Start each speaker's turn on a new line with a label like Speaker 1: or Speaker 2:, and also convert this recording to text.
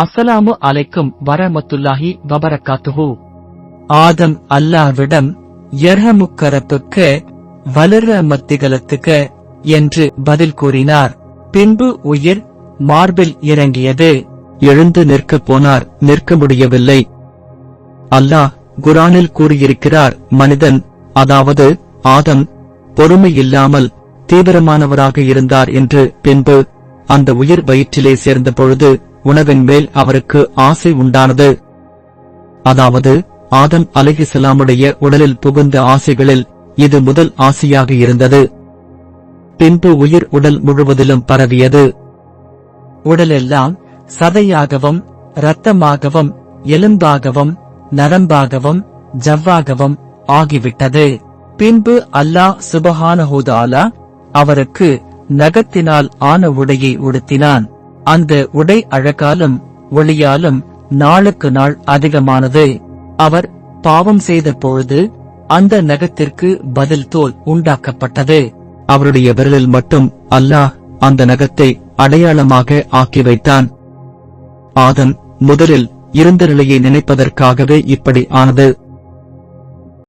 Speaker 1: அஸ்ஸலாமு அலைக்கும் வரமத்துல்லாஹி வபரக்காத்துஹு. ஆதம் அல்லாவிடம் எர்ஹமுக்கரப்புக்க வளர மத்திகலத்துக்க என்று பதில் கூறினார். பின்பு உயிர் மார்பில் இறங்கியது. எழுந்து நிற்கப் போனார் நிற்க முடியவில்லை. அல்லாஹ் குரானில் கூறியிருக்கிறார் மனிதன் அதாவது ஆதம் பொறுமை இல்லாமல் தீவிரமானவராக இருந்தார் என்று பின்பு அந்த உயிர் வயிற்றிலே சேர்ந்த பொழுது உணவின் மேல் அவருக்கு ஆசை உண்டானது. அதாவது ஆதம் அலைஹிஸ்ஸலாமுடைய உடலில் புகுந்த ஆசைகளில் இது முதல் ஆசையாக இருந்தது. பின்பு உயிர் உடல் முழுவதிலும் பரவியது. உடலெல்லாம் சதையாகவும் இரத்தமாகவும் எலும்பாகவும் நரம்பாகவும் ஜவ்வாகவும் ஆகிவிட்டது. பின்பு அல்லாஹ் சுபஹானஹூதாலா அவருக்கு நகத்தினால் ஆன உடையை உடுத்தினான். அந்த உடை அழகாலும் ஒளியாலும் நாளுக்கு நாள் அதிகமானது. அவர் பாவம் செய்த பொழுது அந்த நகத்திற்கு பதில் தோல் உண்டாக்கப்பட்டது. அவருடைய விரலில் மட்டும் அல்லாஹ் அந்த நகத்தை அடையாளமாக ஆக்கி வைத்தான். ஆதம் முதலில் இருந்த நிலையை நினைப்பதற்காகவே இப்படி ஆனது.